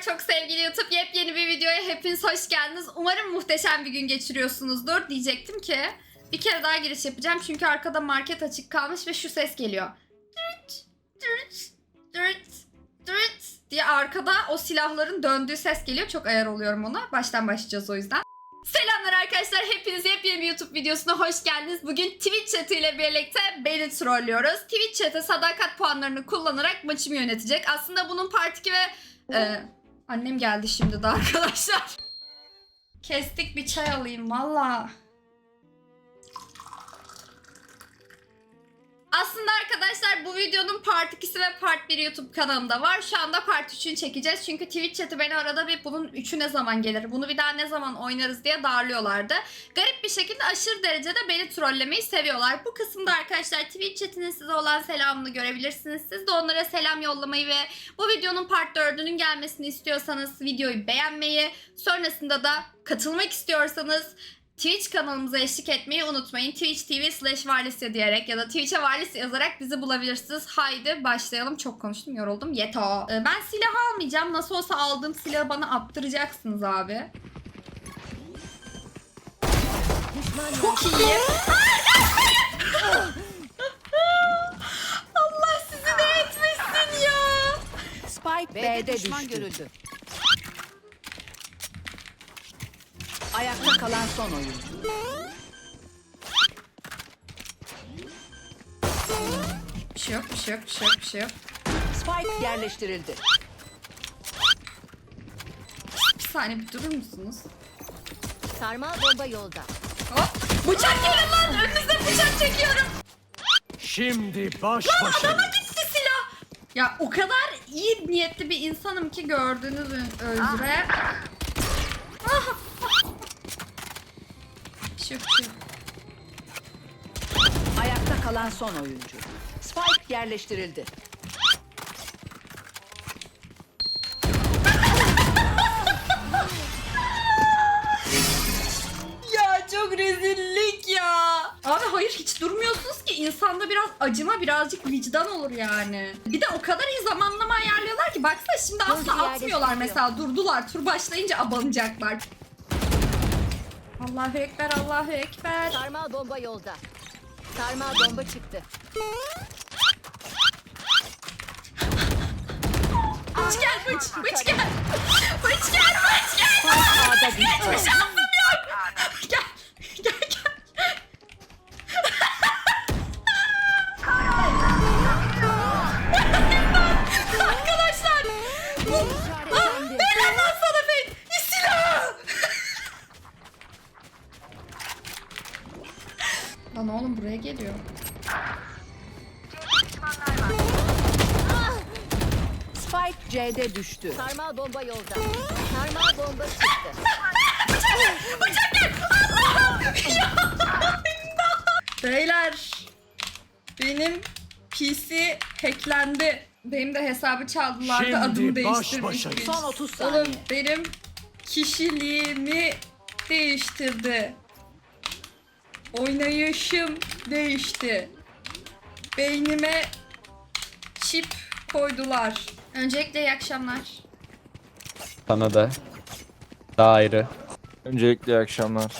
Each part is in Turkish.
Çok sevgili YouTube yepyeni bir videoya hepiniz hoş geldiniz. Umarım muhteşem bir gün geçiriyorsunuzdur diyecektim ki bir kere daha giriş yapacağım çünkü arkada market açık kalmış ve şu ses geliyor. Dırıt, dırıt, dırıt, dırıt diye arkada o silahların döndüğü ses geliyor. Çok ayar oluyorum ona. Baştan başlayacağız o yüzden. Selamlar arkadaşlar. Hepiniz yepyeni bir YouTube videosuna hoş geldiniz. Bugün Twitch chat'i ile birlikte beni trollüyoruz. Twitch chat'e sadakat puanlarını kullanarak maçımı yönetecek. Aslında bunun part 2 ve... e, annem geldi şimdi de arkadaşlar. Kestik bir çay alayım valla. Aslında arkadaşlar bu videonun part 2'si ve part 1 YouTube kanalımda var. Şu anda part 3'ünü çekeceğiz. Çünkü Twitch chat'i beni arada bir bunun 3'ü ne zaman gelir, bunu bir daha ne zaman oynarız diye darlıyorlardı. Garip bir şekilde aşırı derecede beni trollemeyi seviyorlar. Bu kısımda arkadaşlar Twitch chat'inin size olan selamını görebilirsiniz. Siz de onlara selam yollamayı ve bu videonun part 4'ünün gelmesini istiyorsanız videoyu beğenmeyi, sonrasında da katılmak istiyorsanız Twitch kanalımıza eşlik etmeyi unutmayın. Twitch TV slash Varlisya diyerek ya da Twitch'e Varlisya yazarak bizi bulabilirsiniz. Haydi başlayalım. Çok konuştum yoruldum. Yeto. Ee, ben silah almayacağım. Nasıl olsa aldığım silahı bana attıracaksınız abi. Çok iyi. Allah sizi ne etmesin ya. Spike B'de düşman düştü. görüldü. Ayakta kalan son oyuncu. Bir şey yok, bir şey yok, bir şey yok, bir şey yok. Spike yerleştirildi. Bir saniye bir durur musunuz? Sarmal bomba yolda. Hop. Bıçak gelin lan. Önünüze bıçak çekiyorum. Şimdi baş başa. Adama gitti silah. Ya o kadar iyi niyetli bir insanım ki gördüğünüz üzere. Yok. Ayakta kalan son oyuncu. Spike yerleştirildi. Ya çok rezillik ya. Abi hayır hiç durmuyorsunuz ki insanda biraz acıma birazcık vicdan olur yani. Bir de o kadar iyi zamanlama ayarlıyorlar ki baksana şimdi asla atmıyorlar mesela durdular tur başlayınca abanacaklar. Allahu Ekber Allahu Ekber. Sarmal bomba yolda. Sarmal bomba çıktı. Bıç gel bıç bıç gel. Bıç gel bıç Spike C'de düştü. Sarmal bomba yolda. Sarmal bomba çıktı. Beyler. Benim PC hacklendi. Benim de hesabı çaldılar da adımı Şimdi baş değiştirmiş. başayız. Son 30 saniye. Oğlum benim kişiliğimi değiştirdi. Oynayışım değişti. Beynime çip koydular. Öncelikle iyi akşamlar. Sana da. Daha ayrı. Öncelikle iyi akşamlar.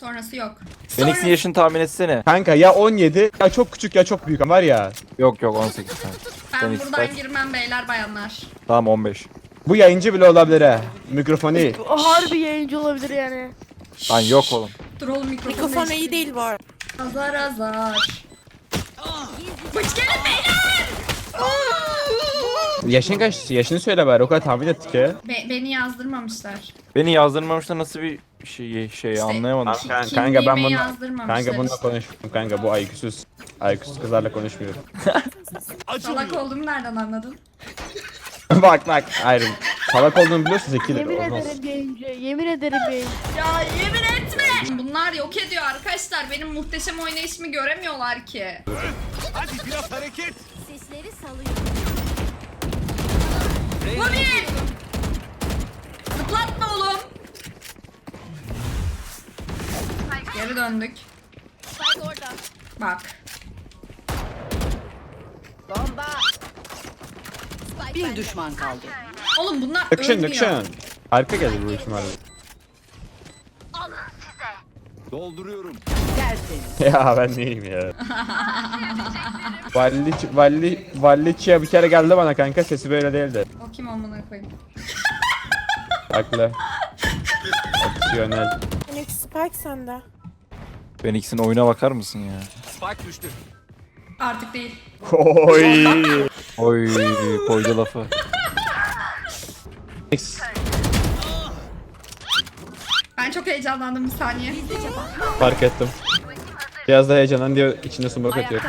Sonrası yok. Phoenix'in Sonra- yaşını tahmin etsene. Kanka ya 17 ya çok küçük ya çok büyük var ya. Yok yok 18 tane. Ben Phoenix buradan kaç? girmem beyler bayanlar. Tamam 15. Bu yayıncı bile olabilir ha. Mikrofonu iyi. Harbi yayıncı olabilir yani. Lan yok oğlum. Dur oğlum mikrofonu Mikrofon iyi değil var. Azar azar. Bıç gelin beyler! Yaşın kaç? Yaşını söyle bari o kadar tahmin ettik ya. Be- beni yazdırmamışlar. Beni yazdırmamışlar nasıl bir şey şey anlayamadım. ki- Kanka, kimliğime ben bunu- yazdırmamışlar Kanka bununla işte. konuşmuyorum kanka bu IQ'suz. IQ'suz kızlarla konuşmuyorum. Salak olduğumu nereden anladın? bak bak ayrım. Salak olduğunu biliyorsun zekidir. Yemin Olmaz. ederim yayıncı. Yemin ederim yayıncı. Ya yemin etme! Bunlar yok ediyor arkadaşlar. Benim muhteşem oynayışımı göremiyorlar ki. Hadi biraz hareket. Sisleri salıyor. Bu bir! Zıplatma oğlum. Geri döndük. Spike orada. Bak. Bomba. Spike Bir bende. düşman kaldı. Oğlum bunlar Dıkşın ölmüyor. dıkşın. Arka gelir bu ihtimalle. Dolduruyorum. Tertemiz. Ya ben neyim ya. Valli, Valli, Valliçia bir kere geldi bana kanka sesi böyle değildi. O kim amına koyayım. Haklı. Opsiyonel. Phoenix Spike sende. Phoenix'in oyuna bakar mısın ya? Spike düştü. Artık değil. Oy. Oy koydu lafı. Ben çok heyecanlandım bir saniye. Fark ettim. Biraz da heyecanlan diyor içinde sumak atıyor.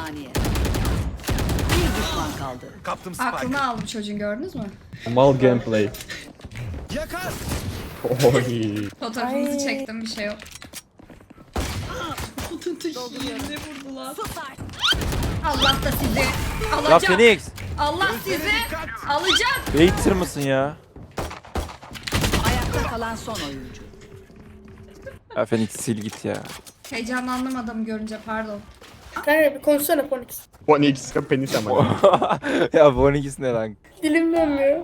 Saniye. Bir düşman kaldı. Kaptım Spike. Aklını aldı çocuğun gördünüz mü? Mal gameplay. Yakar. Oy. Fotoğrafınızı Ay. çektim bir şey yok. ne vurdular? Allah da sizi Ya alacak. Phoenix. Allah sizi alacak. Baiter mısın ya? Ayakta kalan son oyuncu. Ya Phoenix sil git ya. Heyecanlandım adamı görünce pardon. Kanka bir konuşsana Phoenix. Phoenix penis ama. ya bu 12'si ne lan? Dilim dönmüyor.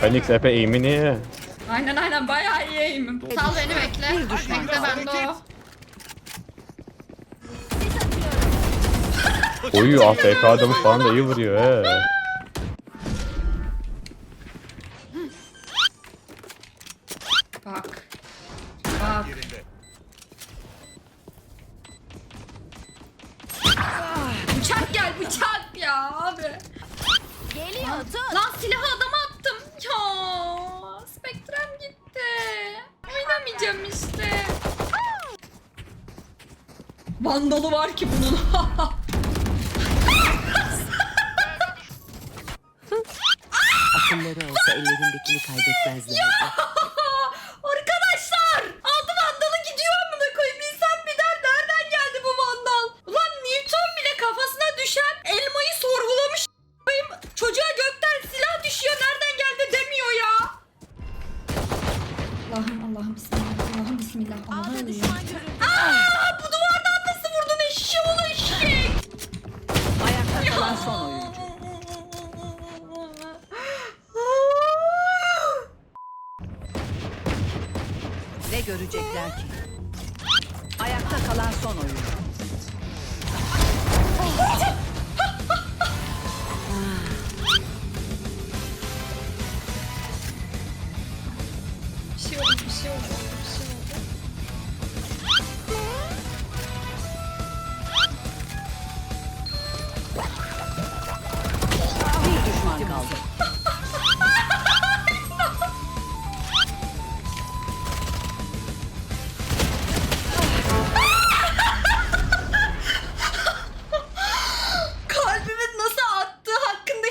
Phoenix epey eğimini. Aynen aynen bayağı iyi eğimim. Sal beni bekle. Bekle bende o. Oy AFK adamı falan da iyi vuruyor he. Geliyor dur. Lan silahı adama attım. Ya Spectrum gitti. Oynamayacağım işte. Vandalı var ki bunun. Akılları olsa ellerindekini kaybetmezlerdi. Görecekler ki? Ayakta kalan son oyuncu.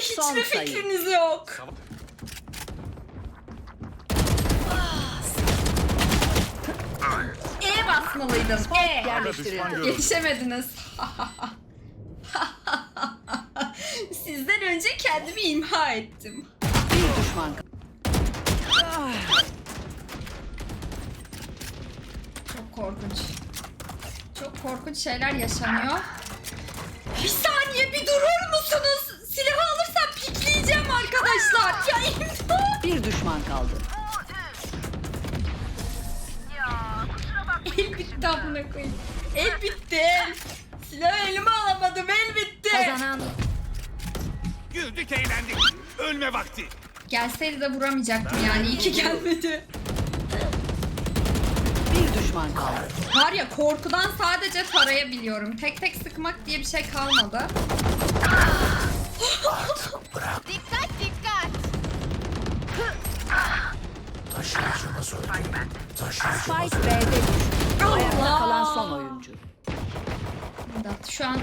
Hakkında Son hiçbir sayı. fikriniz yok. E basmalıydım. E. Yerleştirildi. Yetişemediniz. Sizden önce kendimi imha ettim. Bir düşman. Çok korkunç. Çok korkunç şeyler yaşanıyor. Bir saniye bir durur musunuz? Silahı pikleyeceğim arkadaşlar. Ya imdat. Bir düşman kaldı. El bitti amına koyayım. El bitti el. Silahı elime alamadım el bitti. Kazanan Güldük eğlendik. Ölme vakti. Gelseydi de vuramayacaktım yani. İyi ki gelmedi. Bir düşman kaldı. Var ya korkudan sadece tarayabiliyorum. Tek tek sıkmak diye bir şey kalmadı. Spike B'de düştü. Ayakta kalan son oyuncu. Şu an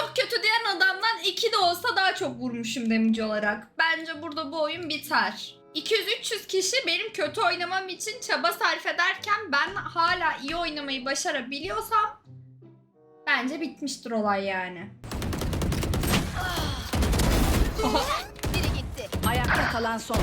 çok kötü diyen adamdan 2 de olsa daha çok vurmuşum demici olarak. Bence burada bu oyun biter. 200-300 kişi benim kötü oynamam için çaba sarf ederken ben hala iyi oynamayı başarabiliyorsam bence bitmiştir olay yani. Biri gitti. Ayakta kalan son.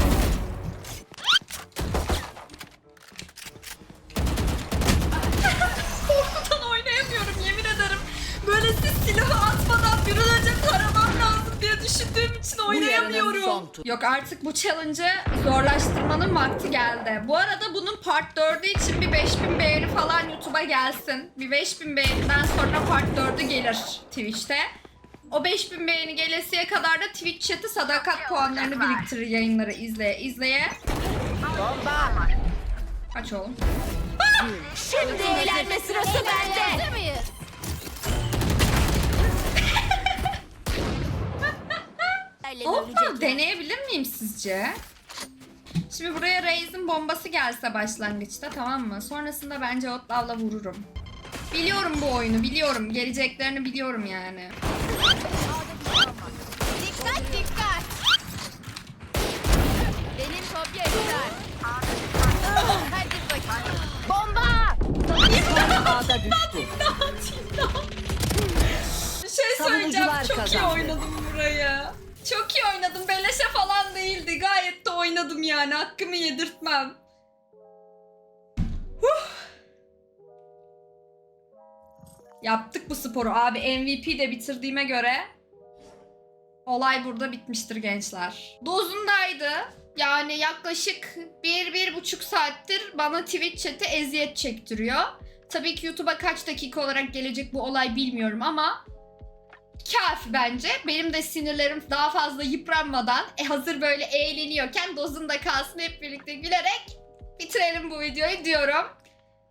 Oynayamıyorum. son. Yok artık bu challenge'ı zorlaştırmanın vakti geldi. Bu arada bunun part 4'ü için bir 5000 beğeni falan YouTube'a gelsin. Bir 5000 beğeniden sonra part 4'ü gelir Twitch'te. O 5000 beğeni gelesiye kadar da Twitch chat'i sadakat puanlarını biriktirir yayınları izleye izleye. Aç oğlum. Şimdi eğlenme sırası bende. Hoppa deneyebilir miyim sizce? Şimdi buraya Raze'in bombası gelse başlangıçta tamam mı? Sonrasında bence Otlav'la vururum. Biliyorum bu oyunu biliyorum. Geleceklerini biliyorum yani. Dikkat dikkat. Benim kopya iptal. Hadi bakayım. Bomba! Ağda düştü. Bir şey söyleyeceğim. Savunucular Çok iyi kazandı. oynadım burayı. Çok iyi oynadım. Beleşe falan değildi. Gayet de oynadım yani. Hakkımı yedirtmem. Huh. Yaptık bu sporu abi. MVP de bitirdiğime göre olay burada bitmiştir gençler. Dozundaydı. Yani yaklaşık bir, bir buçuk saattir bana Twitch chat'i eziyet çektiriyor. Tabii ki YouTube'a kaç dakika olarak gelecek bu olay bilmiyorum ama kafi bence. Benim de sinirlerim daha fazla yıpranmadan e, hazır böyle eğleniyorken dozunda kalsın hep birlikte gülerek bitirelim bu videoyu diyorum.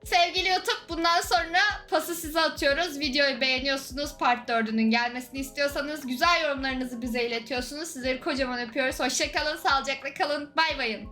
Sevgili YouTube bundan sonra pası size atıyoruz. Videoyu beğeniyorsunuz. Part 4'ünün gelmesini istiyorsanız güzel yorumlarınızı bize iletiyorsunuz. Sizleri kocaman öpüyoruz. Hoşçakalın, sağlıcakla kalın. Bay bayın.